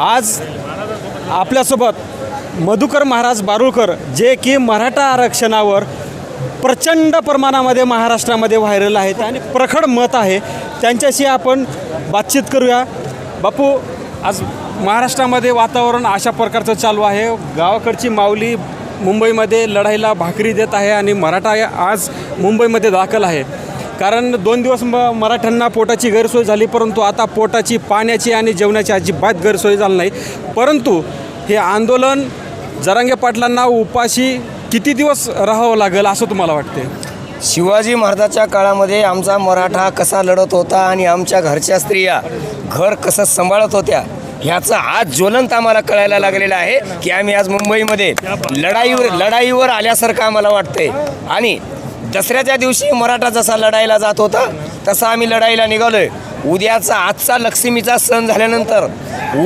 आज आपल्यासोबत मधुकर महाराज बारुळकर जे की मराठा आरक्षणावर प्रचंड प्रमाणामध्ये महाराष्ट्रामध्ये व्हायरल आहेत आणि प्रखड मत आहे. त्यांच्याशी आपण बातचीत करूया. बापू आज महाराष्ट्रामध्ये वातावरण अशा प्रकारचं चालू आहे. गावाकडची माऊली मुंबईमध्ये लढाईला भाकरी देत आहे आणि मराठा आज मुंबईमध्ये दाखल आहे. कारण दोन दिवस म मराठ्यांना पोटाची गैरसोय झाली परंतु आता पोटाची पाण्याची आणि जेवणाची अजिबात गैरसोय झाली नाही. परंतु हे आंदोलन जरांगे पाटलांना उपाशी किती दिवस राहावं लागेल असं तुम्हाला वाटते शिवाजी महाराजाच्या काळामध्ये आमचा मराठा कसा लढत होता आणि आमच्या घरच्या स्त्रिया घर कसं सांभाळत होत्या ह्याचं आज ज्वलंत आम्हाला कळायला लागलेलं आहे की आम्ही आज मुंबईमध्ये लढाईवर लढाईवर आल्यासारखं आम्हाला वाटतंय. आणि दसऱ्याच्या दिवशी मराठा जसा लढायला जात होता तसा आम्ही लढाईला निघालोय. उद्याचा आजचा लक्ष्मीचा सण झाल्यानंतर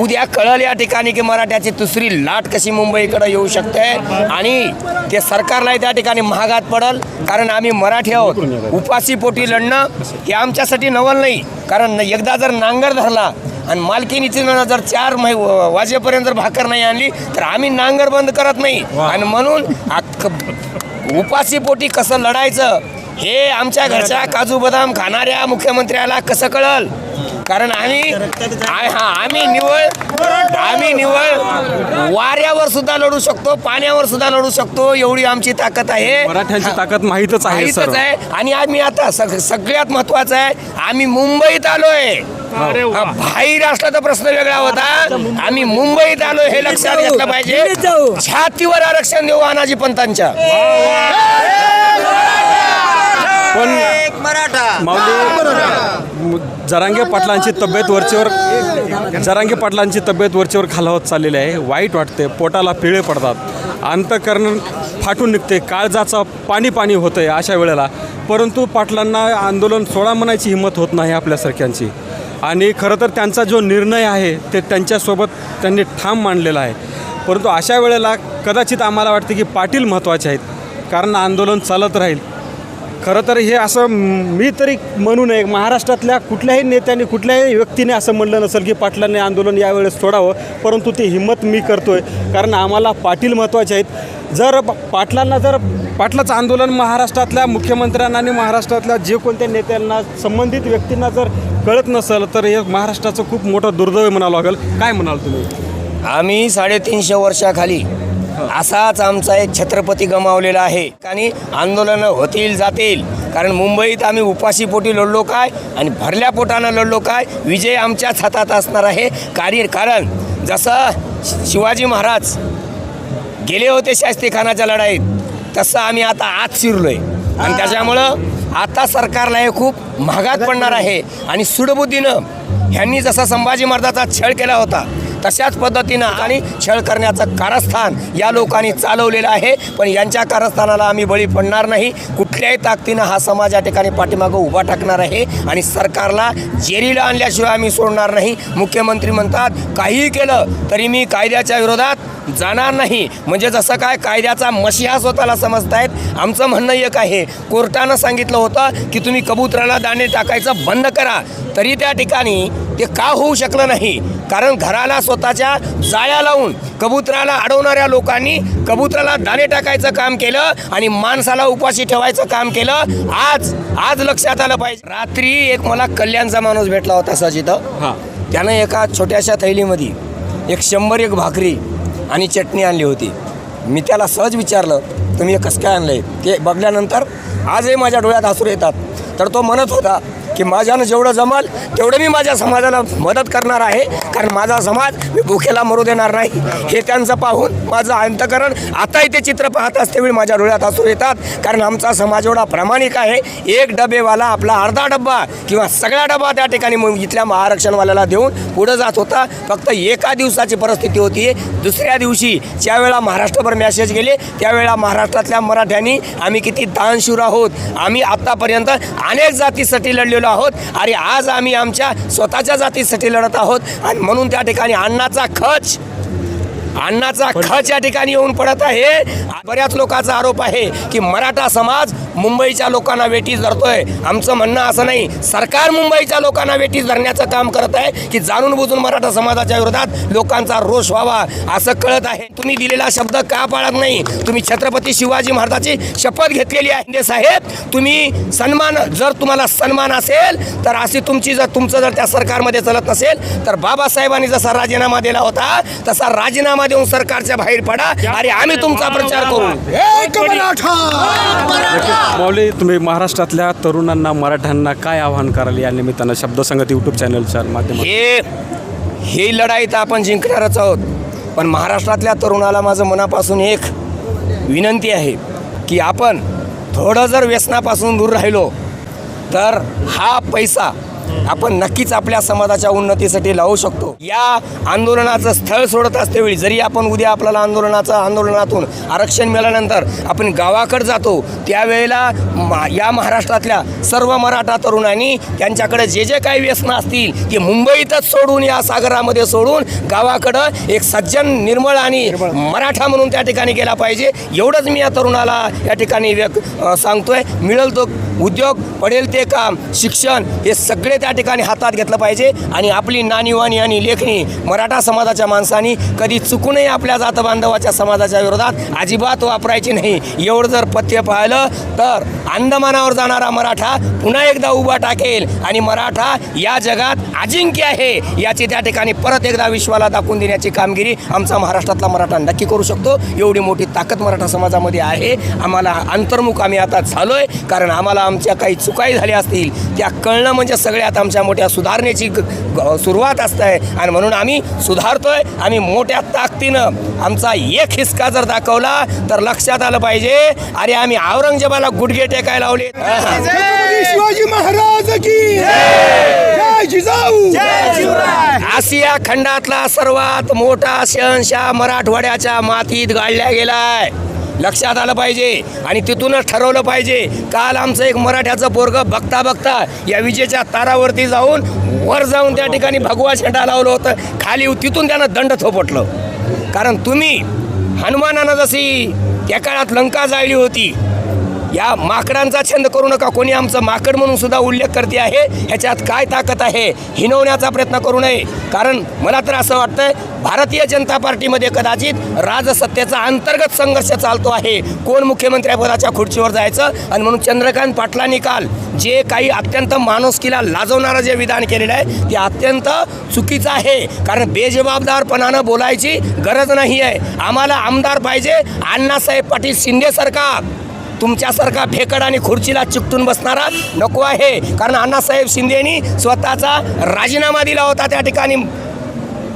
उद्या कळल या ठिकाणी की मराठ्याची दुसरी लाट कशी मुंबईकडे येऊ शकते आणि ते सरकारलाही त्या ठिकाणी महागात पडल कारण आम्ही मराठी आहोत. उपासीपोटी लढणं हे आमच्यासाठी नवल नाही कारण एकदा जर नांगर धरला आणि मालकीनीची जर चार मै वाजेपर्यंत जर भाकर नाही आणली तर आम्ही नांगर बंद करत नाही. आणि म्हणून अख्ख- उपाशी पोटी कसं लढायचं हे आमच्या घरच्या काजू बदाम खाणाऱ्या मुख्यमंत्र्याला कसं कळल? कारण आम्ही हा आम्ही निवळ आम्ही निवळ वाऱ्यावर सुद्धा लढू शकतो पाण्यावर सुद्धा लढू शकतो एवढी आमची ताकद आहे. मराठ्यांची ताकद माहीतच आहे आणि आम्ही आता सग- सगळ्यात महत्वाचं आहे आम्ही मुंबईत आलोय. हा, बाहेर असला तर प्रश्न वेगळा होता. आम्ही मुंबईत आलोय हे लक्षात घेतलं पाहिजे. छातीवर आरक्षण देऊ अनाजी पंतांच्या. पण माऊली जरांगे पाटलांची तब्येत वरचेवर जरांगे पाटलांची तब्येत वरचेवर खालावत चाललेली आहे. वाईट वाटते पोटाला पिळे पडतात. अंतकरण फाटून निघते काळजाचं पाणी पाणी होतं आहे अशा वेळेला. परंतु पाटलांना आंदोलन सोडा म्हणायची हिंमत होत नाही आपल्यासारख्यांची. आणि खरं तर त्यांचा जो निर्णय आहे ते त्यांच्यासोबत त्यांनी ठाम मांडलेला आहे. परंतु अशा वेळेला कदाचित आम्हाला वाटते की पाटील महत्त्वाचे आहेत कारण आंदोलन चालत राहील. खरं तर हे असं मी तरी म्हणू नये महाराष्ट्रातल्या कुठल्याही नेत्याने कुठल्याही व्यक्तीने असं म्हणलं नसेल की पाटलांनी आंदोलन यावेळेस सोडावं परंतु ती हिंमत मी करतो आहे कारण आम्हाला पाटील महत्त्वाचे आहेत. जर पाटलांना जर पाटलाचं आंदोलन महाराष्ट्रातल्या मुख्यमंत्र्यांना आणि महाराष्ट्रातल्या जे कोणत्या नेत्यांना संबंधित व्यक्तींना जर कळत नसेल तर हे महाराष्ट्राचं खूप मोठं दुर्दैव म्हणावं लागेल. काय म्हणाल तुम्ही? आम्ही साडेतीनशे वर्षाखाली असाच आमचा एक छत्रपती गमावलेला आहे. आणि आंदोलनं होतील जातील. कारण मुंबईत आम्ही उपाशी पोटी लढलो काय आणि भरल्या पोटानं लढलो काय? विजय आमच्याच हातात असणार आहे. कार्य कारण जसं शि- शिवाजी महाराज गेले होते शास्त्रीखानाच्या लढाईत. तसं आम्ही आता आत शिरलोय. आणि त्याच्यामुळं आता सरकारला हे खूप महागात पडणार आहे. आणि सुडबुद्धीनं ह्यांनी जसा संभाजी महाराजाचा छळ केला होता तशाच पद्धतीनं आणि छळ करण्याचं कारस्थान या लोकांनी चालवलेलं आहे. पण यांच्या कारस्थानाला आम्ही बळी पडणार नाही. कुठल्याही ताकदीनं हा समाज या ठिकाणी पाठीमागं उभा टाकणार आहे आणि सरकारला जेरीला आणल्याशिवाय आम्ही सोडणार नाही. मुख्यमंत्री म्हणतात काहीही केलं तरी मी कायद्याच्या विरोधात जाणार नाही. म्हणजे जसं काय कायद्याचा मशिहा स्वतःला समजतायत आमचं म्हणणं एक आहे. कोर्टानं सांगितलं होतं की तुम्ही कबुतराला दाणे टाकायचं बंद करा. तरी त्या ठिकाणी ते का होऊ शकलं नाही? कारण घराला स्वतःच्या जाळ्या लावून कबुतराला अडवणाऱ्या लोकांनी कबुतराला दाणे टाकायचं काम केलं आणि माणसाला उपाशी ठेवायचं काम केलं. आज आज लक्षात आलं पाहिजे. रात्री एक मला कल्याणचा माणूस भेटला होता सहज इथं हां. त्यानं एका छोट्याशा थैलीमध्ये एक शंभर एक भाकरी आणि चटणी आणली होती. मी त्याला सहज विचारलं तुम्ही कसं काय आणलं आहे ते बघल्यानंतर आजही माझ्या डोळ्यात हसूर येतात. तर तो म्हणत होता की माझ्यानं जेवढं जमल तेवढं मी माझ्या समाजाला मदत करणार आहे. कारण माझा समाज मी भुकेला मरू देणार नाही. हे त्यांचं पाहून माझं अंतकरण आताही ते चित्र पाहत असतेवेळी माझ्या डोळ्यात असू येतात. कारण आमचा समाज एवढा प्रामाणिक आहे. एक डबेवाला आपला अर्धा डब्बा किंवा सगळा डबा त्या ठिकाणी मग इथल्या महाआरक्षणवाल्याला देऊन पुढं जात होता. फक्त एका दिवसाची परिस्थिती होती. दुसऱ्या दिवशी ज्यावेळा महाराष्ट्रभर मॅसेज गेले त्यावेळा महाराष्ट्रातल्या मराठ्यांनी आम्ही किती दानशूर आहोत. आम्ही आत्तापर्यंत अनेक जातीसाठी लढलेलो आहोत. आणि आज आम्ही आमच्या स्वतःच्या जातीसाठी लढत आहोत आणि म्हणून त्या ठिकाणी अन्नाचा खच अन्नाचा खच या ठिकाणी येऊन पडत आहे. बऱ्याच लोकांचा आरोप आहे की मराठा समाज मुंबईच्या लोकांना वेठीस धरतोय. आमचं म्हणणं असं नाही. सरकार मुंबईच्या लोकांना वेठीस धरण्याचं काम करत आहे की जाणून बुजून मराठा समाजाच्या विरोधात लोकांचा रोष व्हावा असं कळत आहे. तुम्ही दिलेला शब्द का पाळत नाही? तुम्ही छत्रपती शिवाजी महाराजाची शपथ घेतलेली आहे साहेब. तुम्ही सन्मान जर तुम्हाला सन्मान असेल तर अशी तुमची जर तुमचं जर त्या सरकारमध्ये चलत नसेल तर बाबासाहेबांनी जसा राजीनामा दिला होता तसा राजीनामा देऊन सरकारच्या बाहेर पडा अरे आम्ही तुमचा प्रचार करू. एक मराठा! माऊली तुम्ही महाराष्ट्रातल्या तरुणांना मराठ्यांना काय आवाहन कराल या निमित्तानं शब्दसंगत यूट्यूब चॅनलच्या माध्यमातून? हे ही लढाई तर आपण जिंकणारच आहोत. पण महाराष्ट्रातल्या तरुणाला माझं मनापासून एक विनंती आहे की आपण थोडं जर व्यसनापासून दूर राहिलो तर हा पैसा आपण नक्कीच आपल्या समाजाच्या उन्नतीसाठी लावू शकतो. या आंदोलनाचं स्थळ सोडत असतेवेळी जरी आपण उद्या आपल्याला आंदोलनाचं आंदोलनातून आरक्षण मिळाल्यानंतर आपण गावाकडे जातो त्यावेळेला मा- या महाराष्ट्रातल्या सर्व मराठा तरुणांनी त्यांच्याकडे जे जे काही व्यसनं असतील ते मुंबईतच सोडून या सागरामध्ये सोडून गावाकडं एक सज्जन निर्मळ आणि मराठा म्हणून त्या ठिकाणी गेला पाहिजे. एवढंच मी या तरुणाला या ठिकाणी व्यक अ, सांगतोय. मिळेल तो उद्योग पडेल ते काम शिक्षण हे सगळे त्या ठिकाणी हातात घेतलं पाहिजे. आणि आपली नानीवाणी आणि लेखणी मराठा समाजाच्या माणसांनी कधी चुकूनही आपल्या जात बांधवाच्या समाजाच्या विरोधात अजिबात वापरायची नाही. एवढं जर पथ्य पाहिलं तर अंदमानावर जाणारा मराठा पुन्हा एकदा उभा टाकेल. आणि मराठा या जगात अजिंक्य आहे याची त्या ठिकाणी परत एकदा विश्वाला दाखवून देण्याची कामगिरी आमचा महाराष्ट्रातला मराठा नक्की करू शकतो. एवढी मोठी ताकद मराठा समाजामध्ये आहे. आम्हाला अंतर्मुख आम्ही आता झालोय कारण आम्हाला आमच्या काही चुकाई झाल्या असतील. त्या कळणं म्हणजे सगळ्यात आमच्या मोठ्या सुधारणेची सुरुवात असते आणि म्हणून आम्ही सुधारतोय आम्ही मोठ्या ताकदीनं आमचा एक हिसका जर दाखवला तर लक्षात आलं पाहिजे. अरे आम्ही औरंगजेबाला गुडघे टेकायला लावले. शिवाजी महाराज की जय! जिजाऊ! आशिया खंडातला सर्वात मोठा शहनशाह मराठवाड्याच्या मातीत गाडल्या गेलाय. लक्षात आलं पाहिजे आणि तिथूनच ठरवलं पाहिजे. काल आमचं एक मराठ्याचं पोरग बघता बघता या विजेच्या तारावरती जाऊन वर जाऊन त्या ठिकाणी भगवा शेंडा लावलं होतं. खाली तिथून त्यानं दंड थोपटलं. कारण तुम्ही हनुमानानं जशी त्या काळात लंका जाळली होती या माकडांचा छंद करू नका. कोणी आमचं माकड म्हणून सुद्धा उल्लेख करते आहे ह्याच्यात काय ताकद आहे हिनवण्याचा प्रयत्न करू नये. कारण मला तर असं वाटतंय भारतीय जनता पार्टीमध्ये कदाचित राजसत्तेचा अंतर्गत संघर्ष चालतो आहे. कोण मुख्यमंत्र्यापदाच्या खुर्चीवर जायचं? आणि म्हणून चंद्रकांत पाटलांनी काल जे काही अत्यंत माणुसकीला लाजवणारं जे विधान केलेलं आहे ते अत्यंत चुकीचं आहे. कारण बेजबाबदारपणानं बोलायची गरज नाही आहे आम्हाला आमदार पाहिजे अण्णासाहेब पाटील शिंदे सरकार. तुमच्यासारखा फेकड आणि खुर्चीला चिकटून बसणारा नको आहे. कारण अण्णासाहेब शिंदेनी स्वतःचा राजीनामा दिला होता त्या ठिकाणी.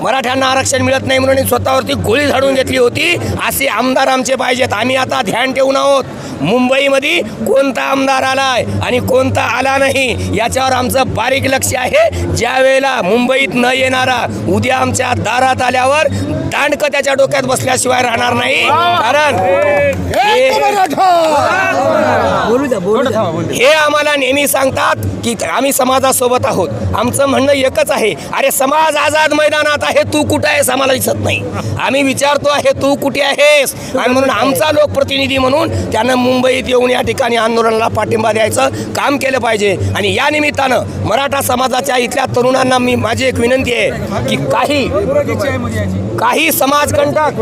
मराठ्यांना आरक्षण मिळत नाही म्हणून स्वतःवरती गोळी झाडून घेतली होती. असे आमदार आमचे पाहिजेत. आम्ही आता ध्यान ठेवून आहोत. मुंबईमध्ये कोणता आमदार आलाय आणि कोणता आला नाही याच्यावर आमचं बारीक लक्ष आहे. ज्या वेळेला मुंबईत न येणारा उद्या आमच्या दारात आल्यावर दांडक त्याच्या डोक्यात बसल्याशिवाय राहणार नाही. कारण हे आम्हाला नेहमी सांगतात की आम्ही समाजासोबत आहोत. आमचं म्हणणं एकच आहे. अरे समाज आझाद मैदानात आहे तू कुठं आहेस आम्हाला दिसत नाही. आम्ही विचारतो आहे तू कुठे आहेस? आणि म्हणून आमचा लोकप्रतिनिधी म्हणून त्यांना मुंबईत येऊन या ठिकाणी आंदोलनाला पाठिंबा द्यायचं काम केलं पाहिजे. आणि या निमित्तानं मराठा समाजाच्या इथल्या तरुणांना मी माझी एक विनंती आहे की काही काही समाजकंटक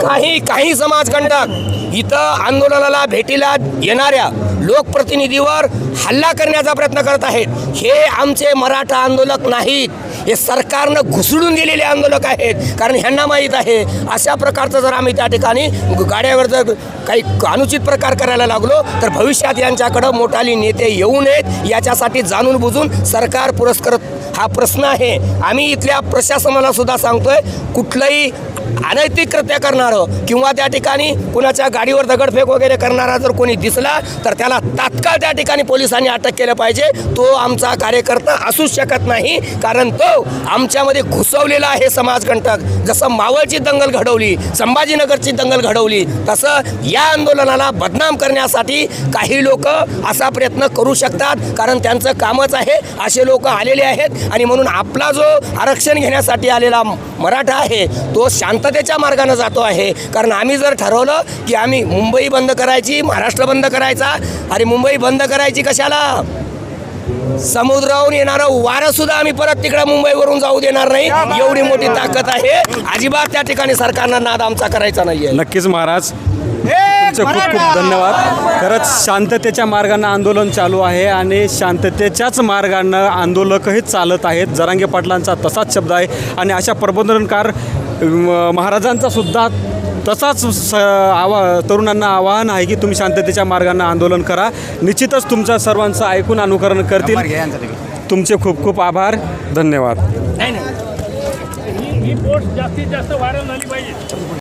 काही काही समाजकंटक इथं आंदोलनाला भेटीला येणाऱ्या लोकप्रतिनिधीवर हल्ला करण्याचा प्रयत्न करत आहेत. हे आमचे मराठा आंदोलक नाहीत. हे सरकारनं घुसडून दिलेले आंदोलक आहेत. कारण ह्यांना माहीत आहे अशा प्रकारचं जर आम्ही त्या ठिकाणी गाड्यावर जर काही अनुचित प्रकार करायला लागलो तर भविष्यात यांच्याकडं मोठाली नेते येऊ नयेत याच्यासाठी जाणून बुजून सरकार पुरस्कृत हा प्रश्न आहे. आम्ही इथल्या प्रशासनाला सुद्धा सांगतोय कुठलंही अनैतिक कृत्य करणारं किंवा त्या ठिकाणी कुणाच्या गाडीवर दगडफेक वगैरे करणारा जर कोणी दिसला तर त्याला तात्काळ त्या ठिकाणी पोलिसांनी अटक केलं पाहिजे. तो आमचा कार्यकर्ता असूच शकत नाही कारण तो आमच्यामध्ये घुसवलेला आहे समाजकंटक जसं मावळची दंगल घडवली संभाजीनगरची दंगल घडवली तसं या आंदोलनाला बदनाम करण्यासाठी काही लोक असा प्रयत्न करू शकतात कारण त्यांचं कामच आहे असे लोक आलेले आहेत. आणि म्हणून आपला जो आरक्षण घेण्यासाठी आलेला मराठा आहे तो शांत शांततेच्या मार्गाने जातो आहे. कारण आम्ही जर ठरवलं की आम्ही मुंबई बंद करायची महाराष्ट्र बंद करायचा अरे मुंबई बंद करायची कशाला? समुद्रावरून येणारं वारं सुद्धा आम्ही परत तिकडे मुंबईवरून जाऊ देणार नाही. एवढी मोठी ताकद आहे. अजिबात त्या ठिकाणी सरकारनं नाद आमचा करायचा नाहीये. नक्कीच महाराज. तुमचे खूप खूप धन्यवाद. खरंच शांततेच्या मार्गानं आंदोलन चालू आहे आणि शांततेच्याच मार्गानं आंदोलकही चालत आहेत. जरांगे पाटलांचा तसाच शब्द आहे. आणि अशा प्रबोधनकार महाराजांचा सुद्धा तसाच स आवा तरुणांना आवाहन आहे की तुम्ही शांततेच्या मार्गानं आंदोलन करा. निश्चितच तुमच्या सर्वांचं ऐकून अनुकरण करतील. तुमचे खूप खूप आभार. धन्यवाद. नाही नाही. ही पोस्ट जास्तीत जास्त व्हायरल झाली पाहिजे.